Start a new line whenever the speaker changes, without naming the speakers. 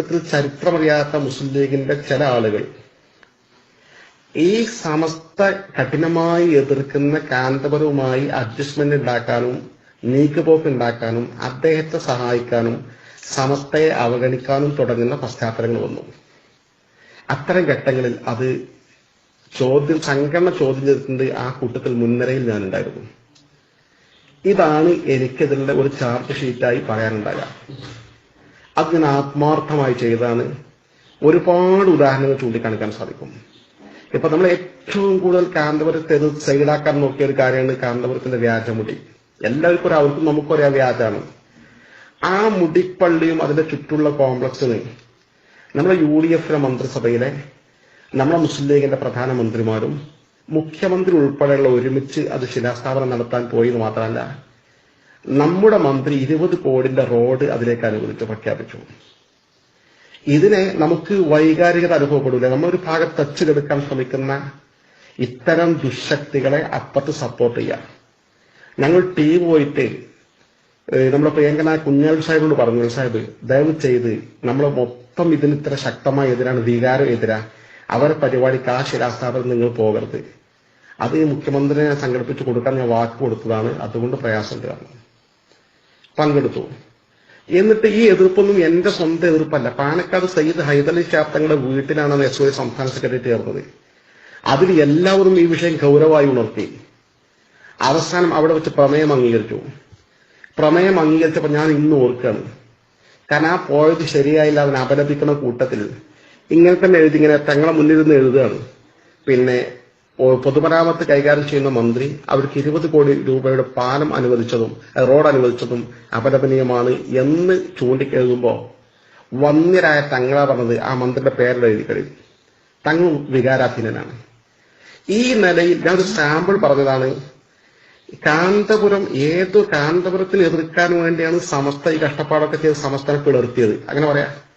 ത്തിൽ ചരിത്രമറിയാത്ത മുസ്ലിം ലീഗിന്റെ ചില ആളുകൾ ഈ സമസ്ത കഠിനമായി എതിർക്കുന്ന കാന്തപരവുമായി അഡ്ജസ്റ്റ്മെന്റ് ഉണ്ടാക്കാനും നീക്കുപോക്ക് ഉണ്ടാക്കാനും അദ്ദേഹത്തെ സഹായിക്കാനും സമസ്തയെ അവഗണിക്കാനും തുടങ്ങുന്ന പശ്ചാത്തലങ്ങൾ വന്നു. അത്തരം ഘട്ടങ്ങളിൽ അത് ചോദ്യം സംഘടന ചോദ്യം ചെയ്തിട്ടുണ്ട്. ആ കൂട്ടത്തിൽ മുൻനിരയിൽ ഞാനുണ്ടായിരുന്നു. ഇതാണ് എനിക്കെതിരെ ഒരു ചാർട്ട് ഷീറ്റായി പറയാനുണ്ടാകുക അത് ഞാൻ ആത്മാർത്ഥമായി ചെയ്താണ് ഒരുപാട് ഉദാഹരണങ്ങൾ ചൂണ്ടിക്കാണിക്കാൻ സാധിക്കും. ഇപ്പൊ നമ്മൾ ഏറ്റവും കൂടുതൽ കാന്തപുരത്തെ സൈഡാക്കാൻ നോക്കിയ ഒരു കാര്യമാണ് കാന്തപുരത്തിന്റെ വ്യാജമുടി. എല്ലാവർക്കും ഒരു അവർക്കും നമുക്കൊരേ വ്യാജാണ് ആ മുടിപ്പള്ളിയും അതിന്റെ ചുറ്റുള്ള കോംപ്ലക്സിന് നമ്മുടെ യു ഡി എഫിലെ മന്ത്രിസഭയിലെ നമ്മുടെ മുസ്ലിം ലീഗിന്റെ പ്രധാനമന്ത്രിമാരും മുഖ്യമന്ത്രി ഉൾപ്പെടെയുള്ള ഒരുമിച്ച് അത് ശിലാസ്ഥാപനം നടത്താൻ പോയി എന്ന് മാത്രമല്ല നമ്മുടെ മന്ത്രി ഇരുപത് കോടിന്റെ റോഡ് അതിലേക്ക് അനുവദിച്ച് പ്രഖ്യാപിച്ചു. ഇതിനെ നമുക്ക് വൈകാരികത അനുഭവപ്പെടില്ല നമ്മളൊരു ഭാഗത്ത് തച്ചുകെടുക്കാൻ ശ്രമിക്കുന്ന ഇത്തരം ദുശക്തികളെ അപ്പുറത്ത് സപ്പോർട്ട് ചെയ്യാം. ഞങ്ങൾ ടീം പോയിട്ട് നമ്മുടെ പ്രിയങ്കന കുഞ്ഞാൽ സാഹിബിനോട് പറഞ്ഞു സാഹിബ് ദയവ് ചെയ്ത് നമ്മൾ മൊത്തം ഇതിന് ഇത്ര ശക്തമായ എതിരാണ് വികാരം എതിരാ. അവരെ പരിപാടിക്ക് കാശിരാസ്ഥാപനം നിങ്ങൾ പോകരുത്. അത് ഈ മുഖ്യമന്ത്രിയെ സംഘടിപ്പിച്ച് കൊടുക്കാൻ ഞാൻ വാക്ക് കൊടുത്തതാണ്. അതുകൊണ്ട് പ്രയാസം കാരണം. പങ്കെടുത്തു. എന്നിട്ട് ഈ എതിർപ്പൊന്നും എന്റെ സ്വന്തം എതിർപ്പല്ല. പാലക്കാട് സയ്യിദ് ഹൈദലി ഷാബ് തങ്ങളുടെ വീട്ടിലാണ് എസ് ഒ സംസ്ഥാന സെക്രട്ടറി ചേർന്നത് അതിൽ എല്ലാവരും ഈ വിഷയം ഗൗരവമായി ഉണർത്തി. അവസാനം അവിടെ വെച്ച് പ്രമേയം അംഗീകരിച്ചു. പ്രമേയം അംഗീകരിച്ചപ്പോൾ ഞാൻ ഇന്ന് ഓർക്കുകയാണ്. കാരണം ആ പോയത് ശരിയായില്ല അവൻ അപലപിക്കുന്ന കൂട്ടത്തിൽ. ഇങ്ങനെ തന്നെ എഴുതി ഇങ്ങനെ തങ്ങളെ മുന്നിൽ നിന്ന് എഴുതുകയാണ്. പിന്നെ പൊതുമരാമത്ത് കൈകാര്യം ചെയ്യുന്ന മന്ത്രി അവർക്ക് ഇരുപത് കോടി രൂപയുടെ പാലം അനുവദിച്ചതും റോഡ് അനുവദിച്ചതും അപലപനീയമാണ് എന്ന് ചൂണ്ടിക്കെഴുതുമ്പോ വന്യരായ തങ്ങളാ പറഞ്ഞത് ആ മന്ത്രിയുടെ പേരുടെ എഴുതി കഴിയും തങ്ങൾ വികാരാധീനനാണ്. ഈ നിലയിൽ ഞാൻ ഒരു സാമ്പിൾ പറഞ്ഞതാണ്. കാന്തപുരം ഏത് കാന്തപുരത്തിന് എതിർക്കാൻ വേണ്ടിയാണ് സമസ്ത ഈ കഷ്ടപ്പാടൊക്കെ ചെയ്ത് സമസ്തനെ പിളർത്തിയത്? അങ്ങനെ പറയാം.